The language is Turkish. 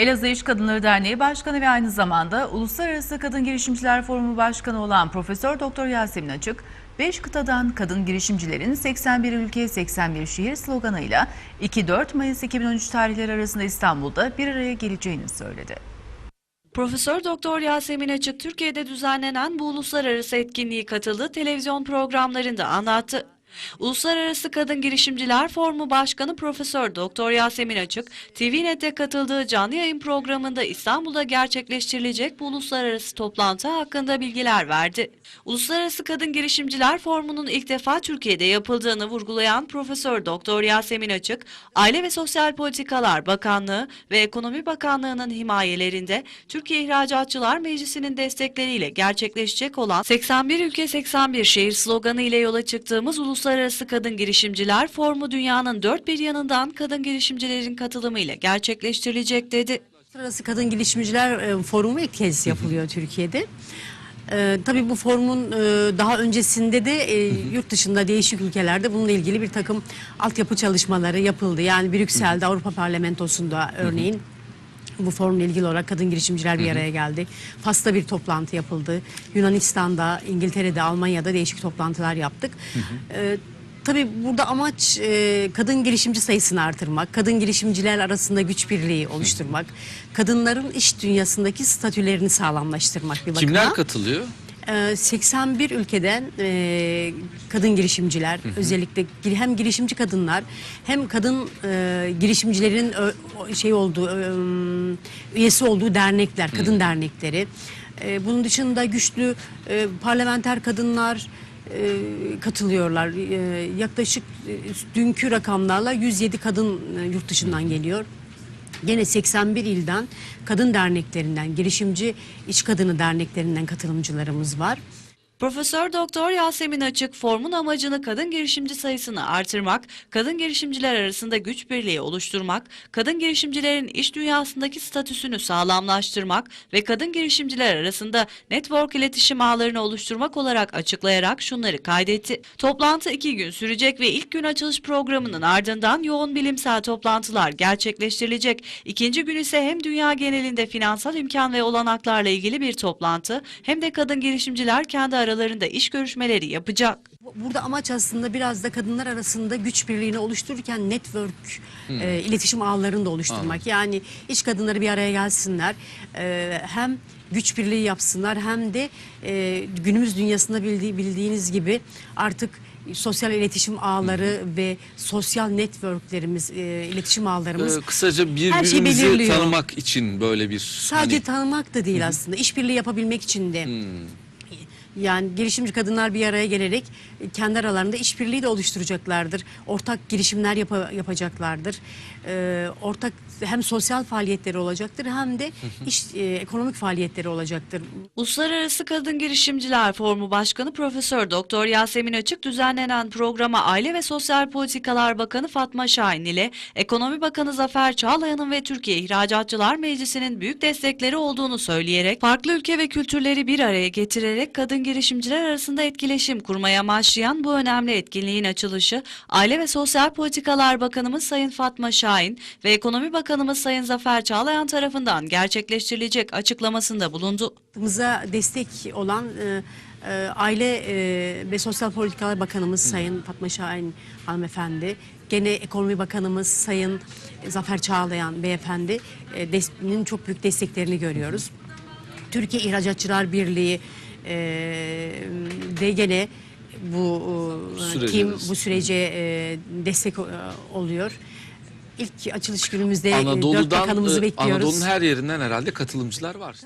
Elazığ İş Kadınları Derneği Başkanı ve aynı zamanda Uluslararası Kadın Girişimciler Forumu Başkanı olan Profesör Doktor Yasemin Açık, 5 kıtadan kadın girişimcilerin 81 ülke 81 şehir sloganıyla 2-4 Mayıs 2013 tarihleri arasında İstanbul'da bir araya geleceğini söyledi. Profesör Doktor Yasemin Açık Türkiye'de düzenlenen bu uluslararası etkinliği katıldığı televizyon programlarında anlattı. Uluslararası Kadın Girişimciler Forumu Başkanı Profesör Doktor Yasemin Açık, TVNet'te katıldığı canlı yayın programında İstanbul'da gerçekleştirilecek bu uluslararası toplantı hakkında bilgiler verdi. Uluslararası Kadın Girişimciler Forumu'nun ilk defa Türkiye'de yapıldığını vurgulayan Profesör Doktor Yasemin Açık, Aile ve Sosyal Politikalar Bakanlığı ve Ekonomi Bakanlığı'nın himayelerinde Türkiye İhracatçılar Meclisi'nin destekleriyle gerçekleşecek olan 81 ülke 81 şehir sloganı ile yola çıktığımız Uluslararası Kadın Girişimciler Forumu dünyanın dört bir yanından kadın girişimcilerin katılımıyla gerçekleştirilecek dedi. Uluslararası Kadın Girişimciler e, Forumu ilk kez yapılıyor Türkiye'de. E, tabii bu forumun e, daha öncesinde de e, yurt dışında değişik ülkelerde bununla ilgili bir takım altyapı çalışmaları yapıldı. Yani Brüksel'de Avrupa Parlamentosu'nda örneğin bu forumla ilgili olarak kadın girişimciler bir araya geldi. Fas'ta bir toplantı yapıldı. Yunanistan'da, İngiltere'de, Almanya'da değişik toplantılar yaptık. E, Tabii burada amaç e, kadın girişimci sayısını artırmak, kadın girişimciler arasında güç birliği oluşturmak, kadınların iş dünyasındaki statülerini sağlamlaştırmak bir bakıma. Kimler katılıyor? Ee, 81 ülkeden e, kadın girişimciler özellikle gir- hem girişimci kadınlar hem kadın e, girişimcilerin ö- şey olduğu ö- üyesi olduğu dernekler kadın dernekleri. E, bunun dışında güçlü e, parlamenter kadınlar e, katılıyorlar. E, yaklaşık e, dünkü rakamlarla 107 kadın e, yurt dışından geliyor. Gene 81 ilden kadın derneklerinden, girişimci iç kadını derneklerinden katılımcılarımız var. Profesör Doktor Yasemin Açık, formun amacını kadın girişimci sayısını artırmak, kadın girişimciler arasında güç birliği oluşturmak, kadın girişimcilerin iş dünyasındaki statüsünü sağlamlaştırmak ve kadın girişimciler arasında network iletişim ağlarını oluşturmak olarak açıklayarak şunları kaydetti. Toplantı iki gün sürecek ve ilk gün açılış programının ardından yoğun bilimsel toplantılar gerçekleştirilecek. İkinci gün ise hem dünya genelinde finansal imkan ve olanaklarla ilgili bir toplantı hem de kadın girişimciler kendi aralarında iş görüşmeleri yapacak. Burada amaç aslında biraz da kadınlar arasında güç birliğini oluştururken network e, iletişim ağlarını da oluşturmak. Yani iş kadınları bir araya gelsinler. E, hem güç birliği yapsınlar hem de e, günümüz dünyasında bildiği, bildiğiniz gibi artık sosyal iletişim ağları ve sosyal networklerimiz, e, iletişim ağlarımız Ee, kısaca Her şey birbirimizi belirliyor. tanımak için böyle bir Sadece hani, tanımak da değil aslında. işbirliği yapabilmek için de. Yani girişimci kadınlar bir araya gelerek e, kendi aralarında işbirliği de oluşturacaklardır. Ortak girişimler yapa- yapacaklardır. Ee, ortak hem sosyal faaliyetleri olacaktır hem de iş e, ekonomik faaliyetleri olacaktır. Uluslararası Kadın Girişimciler Forumu Başkanı Profesör Doktor Yasemin Açık düzenlenen programa Aile ve Sosyal Politikalar Bakanı Fatma Şahin ile Ekonomi Bakanı Zafer Çağlayan'ın ve Türkiye İhracatçılar Meclisi'nin büyük destekleri olduğunu söyleyerek farklı ülke ve kültürleri bir araya getirerek kadın girişimciler arasında etkileşim kurmaya amaçlayan bu önemli etkinliğin açılışı Aile ve Sosyal Politikalar Bakanımız Sayın Fatma Şahin ve Ekonomi Bakanımız Sayın Zafer Çağlayan tarafından gerçekleştirilecek açıklamasında bulundu. Hayatımıza destek olan e, e, Aile e, ve Sosyal Politikalar Bakanımız Sayın Fatma Şahin hanımefendi, gene Ekonomi Bakanımız Sayın Zafer Çağlayan beyefendi e, çok büyük desteklerini görüyoruz. Türkiye İhracatçılar Birliği e, de gene bu e, Sürece destek. bu sürece e, destek e, oluyor. İlk açılış günümüzde e, dört Anadolu'dan bakanımızı e, bekliyoruz. Anadolu'nun her yerinden herhalde katılımcılar var.